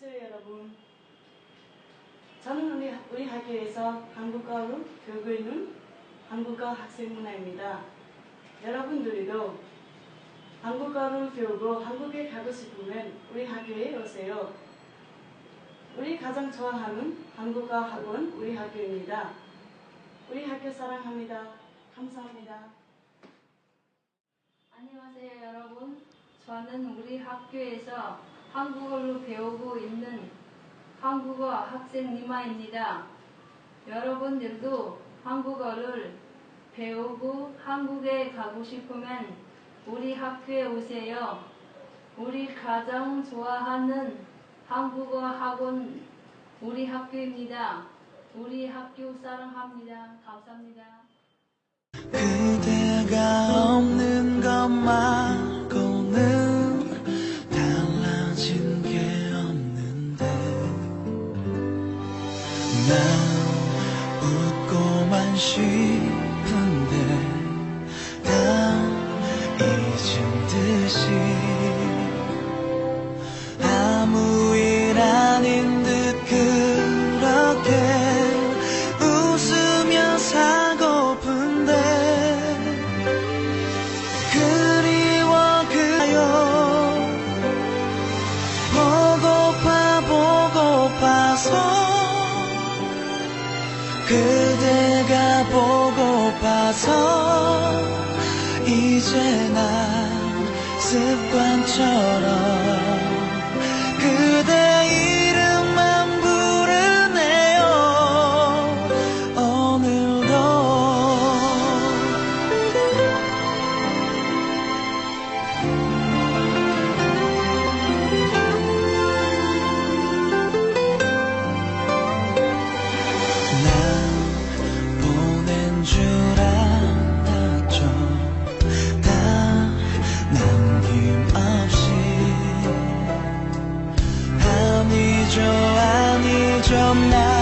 학생 여러분, 저는 우리, 우리 학교에서 한국어로 배우고 있는 한국어 학생 문화입니다. 여러분들도 한국어를 배우고 한국에 가고 싶으면 우리 학교에 오세요. 우리 가장 좋아하는 한국어 학원 우리 학교입니다. 우리 학교 사랑합니다. 감사합니다. 안녕하세요 여러분. 저는 우리 학교에서 한국어를 배우고 있는 한국어 학생 니마입니다. 여러분들도 한국어를 배우고 한국에 가고 싶으면 우리 학교에 오세요. 우리 가장 좋아하는 한국어 학원 우리 학교입니다. 우리 학교 사랑합니다. 감사합니다. 난 웃고만 싶은데 다 잊은 듯이 그대가 보고파서 이제 난 습관처럼 drum now.